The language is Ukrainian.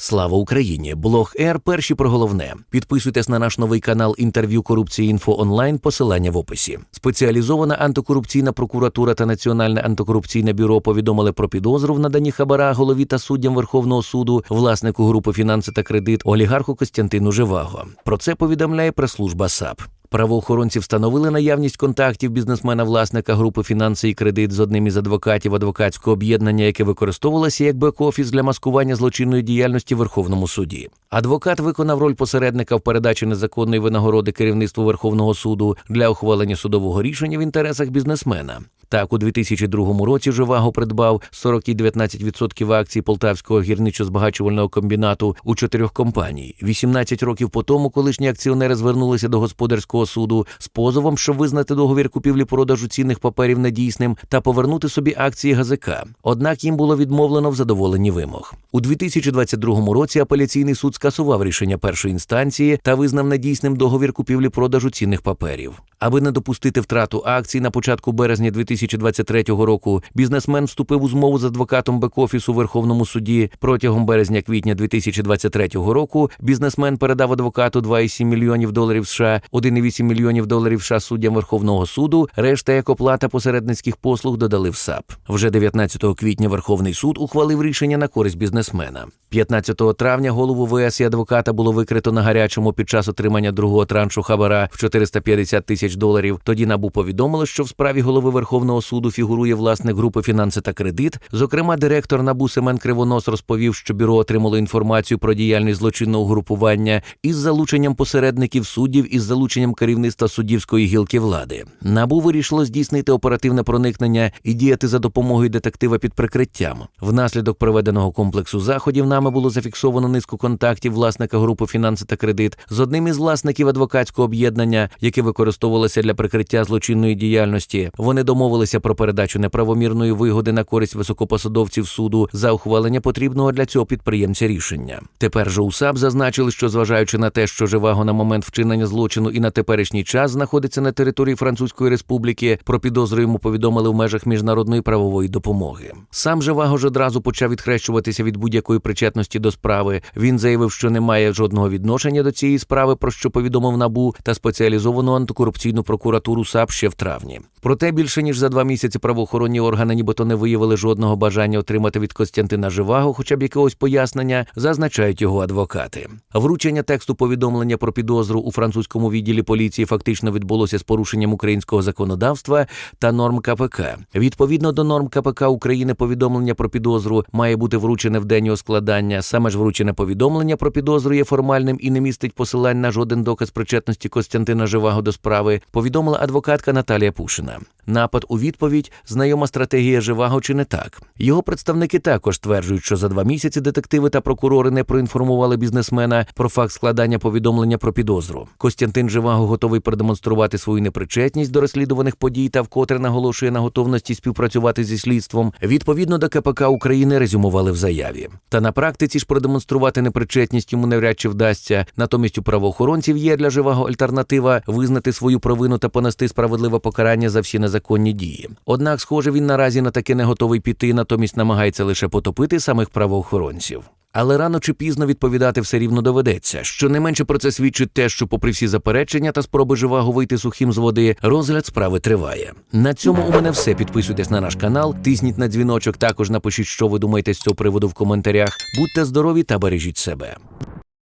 Слава Україні! Блог Р. Перші про головне. Підписуйтесь на наш новий канал інтерв'ю корупції інфо онлайн. Посилання в описі. Спеціалізована антикорупційна прокуратура та Національне антикорупційне бюро повідомили про підозру в наданні хабара голові та суддям Верховного суду, власнику групи фінанси та кредит олігарху Костянтину Живаго. Про це повідомляє прес-служба САП. Правоохоронці встановили наявність контактів бізнесмена-власника групи фінанси і кредит з одним із адвокатів адвокатського об'єднання, яке використовувалося як бек-офіс для маскування злочинної діяльності в Верховному суді. Адвокат виконав роль посередника в передачі незаконної винагороди керівництву Верховного суду для ухвалення судового рішення в інтересах бізнесмена. Так, у 2002 році Живаго придбав 40,19% акцій Полтавського гірничо-збагачувального комбінату у чотирьох компаній. 18 років по тому колишні акціонери звернулися до господарського суду з позовом, щоб визнати договір купівлі-продажу цінних паперів недійсним та повернути собі акції ГЗК. Однак їм було відмовлено в задоволенні вимог. У 2022 році апеляційний суд скасував рішення першої інстанції та визнав недійсним договір купівлі-продажу цінних паперів. Аби не допустити втрату акцій на початку березня 2023 року, бізнесмен вступив у змову з адвокатом бек-офісу Верховному суді. Протягом березня-квітня 2023 року бізнесмен передав адвокату 2,7 мільйонів доларів США, 1,8 мільйонів доларів США суддям Верховного суду. Решта як оплата посередницьких послуг додали в САП. Вже 19 квітня Верховний суд ухвалив рішення на користь бізнесмена. 15 травня голову ВС і адвоката було викрито на гарячому під час отримання другого траншу хабара в 450 тисяч доларів. Тоді набу повідомило, що в справі голови Верховного суду фігурує власник групи фінанси та кредит. Зокрема, директор набу Семен Кривонос розповів, що бюро отримало інформацію про діяльність злочинного групування із залученням посередників суддів із залученням керівництва суддівської гілки влади. Набу вирішило здійснити оперативне проникнення і діяти за допомогою детектива під прикриттям. Внаслідок проведеного комплексу заходів нами було зафіксовано низку контактів власника групи фінанси та кредит з одним із власників адвокатського об'єднання, яке використовувалося для прикриття злочинної діяльності. Вони домовилися про передачу неправомірної вигоди на користь високопосадовців суду за ухвалення потрібного для цього підприємця рішення. Тепер же УСАП зазначили, що зважаючи на те, що Живаго на момент вчинення злочину і на теперішній час знаходиться на території Французької республіки, про підозру йому повідомили в межах міжнародної правової допомоги. Сам Живаго ж одразу почав відхрещуватися від будь-якої причетності до справи. Він заявив, що не має жодного відношення до цієї справи, про що повідомив набу та спеціалізовану антикорупційну прокуратуру САП ще в травні. Проте більше ніж за два місяці правоохоронні органи, нібито не виявили жодного бажання отримати від Костянтина Живаго, хоча б якогось пояснення, зазначають його адвокати. Вручення тексту повідомлення про підозру у французькому відділі поліції фактично відбулося з порушенням українського законодавства та норм КПК. Відповідно до норм КПК України, повідомлення про підозру має бути вручене в день його складання. Саме ж вручене повідомлення про підозру є формальним і не містить посилань на жоден доказ причетності Костянтина Живаго до справи. Повідомила адвокатка Наталія Пушина. Напад у відповідь знайома стратегія Живаго чи не так. Його представники також стверджують, що за два місяці детективи та прокурори не проінформували бізнесмена про факт складання повідомлення про підозру. Костянтин Живаго готовий продемонструвати свою непричетність до розслідуваних подій та вкотре наголошує на готовності співпрацювати зі слідством. Відповідно до КПК України резюмували в заяві. Та на практиці ж продемонструвати непричетність йому навряд чи вдасться. Натомість у правоохоронців є для живого альтернатива визнати свою провину та понести справедливе покарання за всі незаконні дії. Однак, схоже, він наразі на таке не готовий піти, натомість намагається лише потопити самих правоохоронців. Але рано чи пізно відповідати все рівно доведеться. Щонайменше про це свідчить те, що, попри всі заперечення та спроби живаго вийти сухим з води, розгляд справи триває. На цьому у мене все. Підписуйтесь на наш канал, тисніть на дзвіночок. Також напишіть, що ви думаєте з цього приводу в коментарях. Будьте здорові та бережіть себе.